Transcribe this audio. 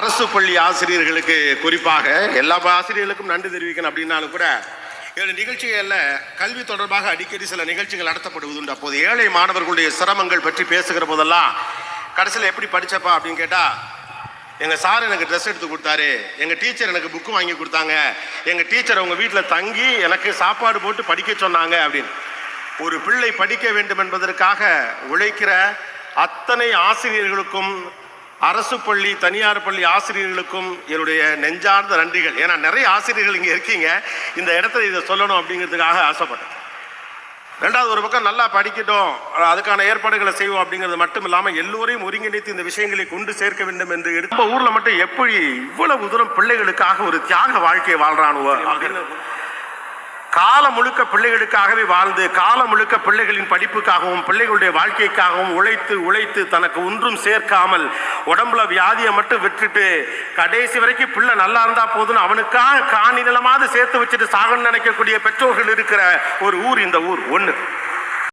அரசு பள்ளி ஆசிரியர்களுக்கு குறிப்பாக எல்லா ஆசிரியர்களுக்கும் நன்றி தெரிவிக்கணும் அப்படின்னாலும் கூட ஏழு நிகழ்ச்சிகளில் கல்வி தொடர்பாக அடிக்கடி சில நிகழ்ச்சிகள் நடத்தப்படுவதுண்டு. அப்போது ஏழை மாணவர்களுடைய சிரமங்கள் பற்றி பேசுகிற போதெல்லாம் கடைசியில் எப்படி படித்தப்பா அப்படின்னு கேட்டால் எங்கள் சார் எனக்கு ட்ரெஸ் எடுத்து கொடுத்தாரு. எங்கள் டீச்சர் எனக்கு புக்கு வாங்கி கொடுத்தாங்க. எங்கள் டீச்சர் அவங்க வீட்டில் தங்கி எனக்கு சாப்பாடு போட்டு படிக்க சொன்னாங்க. அப்படின்னு. ஒரு பிள்ளை படிக்க வேண்டும் என்பதற்காக உழைக்கிற அத்தனை ஆசிரியர்களுக்கும் அரசு பள்ளி தனியார் பள்ளி ஆசிரியர்களுக்கும் என்னுடைய நெஞ்சார்ந்த நன்றிகள். ஏன்னா நிறைய ஆசிரியர்கள் இங்கே இருக்கீங்க. இந்த இடத்துல இதை சொல்லணும் அப்படிங்கிறதுக்காக ஆசைப்பட்டேன். ரெண்டாவது ஒரு பக்கம் நல்லா படிக்கட்டும். அதுக்கான ஏற்பாடுகளை செய்வோம் அப்படிங்கிறது மட்டும் இல்லாமல் எல்லோரையும் ஒருங்கிணைத்து இந்த விஷயங்களை கொண்டு சேர்க்க வேண்டும் என்று எடுத்து ஊரில் மட்டும் எப்படி இவ்வளவு தூரம் பிள்ளைகளுக்காக ஒரு தியாக வாழ்க்கையை வாழ்றானுவோ? அப்படின்னு காலம் முழுக்க பிள்ளைகளுக்காகவே வாழ்ந்து காலம் முழுக்க பிள்ளைகளின் படிப்புக்காகவும் பிள்ளைகளுடைய வாழ்க்கைக்காகவும் உழைத்து உழைத்து தனக்கு ஒன்றும் சேர்க்காமல் உடம்புல வியாதியை மட்டும் விட்டுட்டு கடைசி வரைக்கும் பிள்ளை நல்லா இருந்தா போதும்னு அவனுக்காக காணி நிலமாவது சேர்த்து வச்சுட்டு சாகன்னு நினைக்கக்கூடிய பெற்றோர்கள் இருக்கிற ஒரு ஊர் இந்த ஊர் ஒன்று